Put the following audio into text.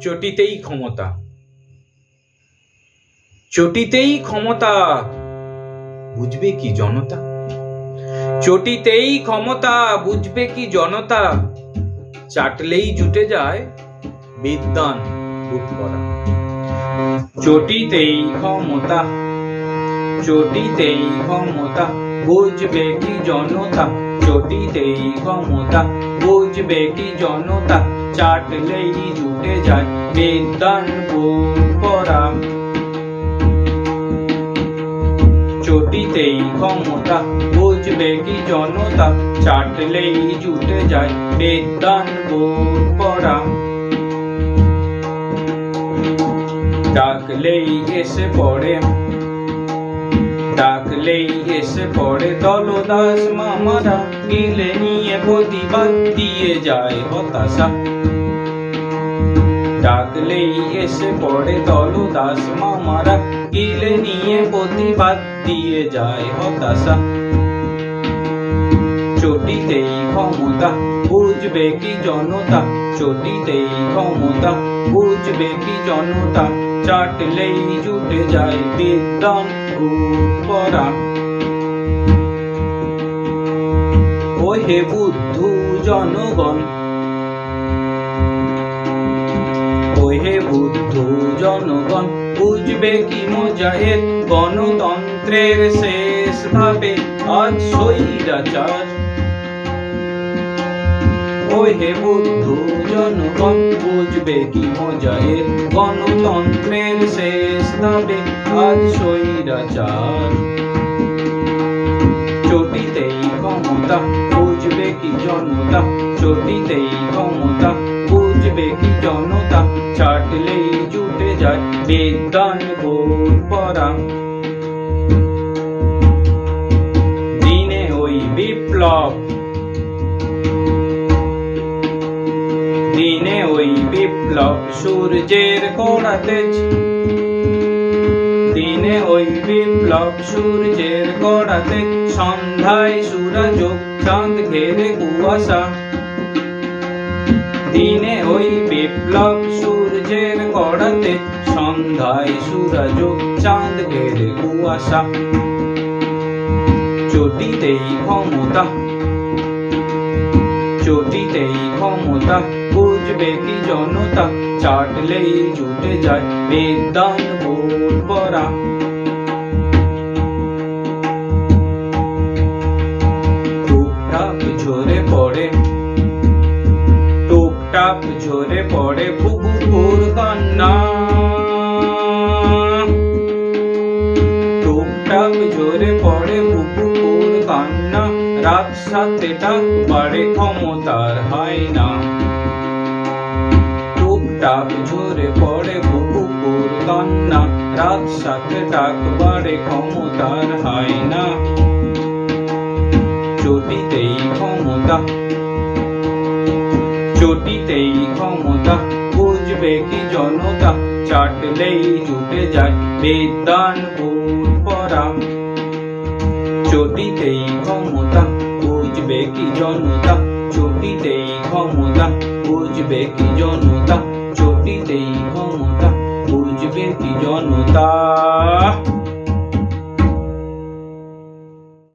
চটিতেই ক্ষমতা। চটিতেই ক্ষমতা। বুঝবে কি জনতা? চটিতেই ক্ষমতা, বুঝবে কি জনতা? চাটলেই জুটে যায় বিদ্যান করা চটিতেই ক্ষমতা চটিতেই ক্ষমতা, বুঝবে কি জনতা? চটিতেই ক্ষমতা, বুঝবে কি জনতা? চাটলেই জুটে যায় বিদ্যান করা চটিতেই ক্ষমতা, বুঝবে কি জনতা? চাটলেই জুটে যায় বিদ্যান করা ডাকলেই এসে পড়ে ডাকলেই এসে পড়ে দলদাস মামারা গিলে নিয়ে প্রতিবাদ দিয়ে যায় হতাশা ডাকলেই এসে পড়ে দলদাস মামারা গিলে নিয়ে প্রতিবাদ দিয়ে যায় হতাশা চটিতেই ক্ষমতা বুঝবে কি জনতা চটিতেই ক্ষমতা বুঝবে কি জনতা চাটলেই জুটে যায় বিদ্যান পরা ও হে বুদ্ধু জনগণ, ওহে বুদ্ধ জনগণ, বুঝবে কি মজা এর গণতন্ত্রের শেষ ধাপে আজ স্বৈরাচার ওহে বুদ্ধ, জনগণ বুঝবে কি মজা এর গণতন্ত্রের শেষ ধাপে আজ স্বৈরাচার। চটিতেই ক্ষমতা বুঝবে কি জনতা? চটিতেই ক্ষমতা বুঝবে কি জনতা? চাটলেই জুটে যায় বিদ্যান বোধ পরা। দিনে ওই বিপ্লব বিপ্লব সূর্যের কোড়াতে দিনে ওই বিপ্লব সূর্যের গড়াতে সন্ধ্যায় সূরজ চাঁদ ঘেরে কুয়াশা। দিনে ওই বিপ্লব সূর্যের গড়াতে সন্ধ্যায় সূরজ চাঁদ ঘেরে কুয়াশা। চটিতেই ক্ষমতা চটিতেই ক্ষমতা বুঝবে কি জনতা? চাটলেই জুটে যায় বিদ্যান বোধ রাত সাথে ডাক বাড়ে ক্ষমতার হয় না। টুকটাক ঝরে পড়ে বুবুর কান্না রাত সাথে ডাক বাড়ে ক্ষমতার হয় না। চটিতেই ক্ষমতা চটিতেই ক্ষমতা, বুঝবে কি জনতা? চাটলেই জুটে যায় বিদ্যান বোধ পরা। চটিতেই বুঝবে কি জনতা? চটিতেই ক্ষমতা। বুঝবে কি জনতা? চটিতেই ক্ষমতা। বুঝবে কি জনতা?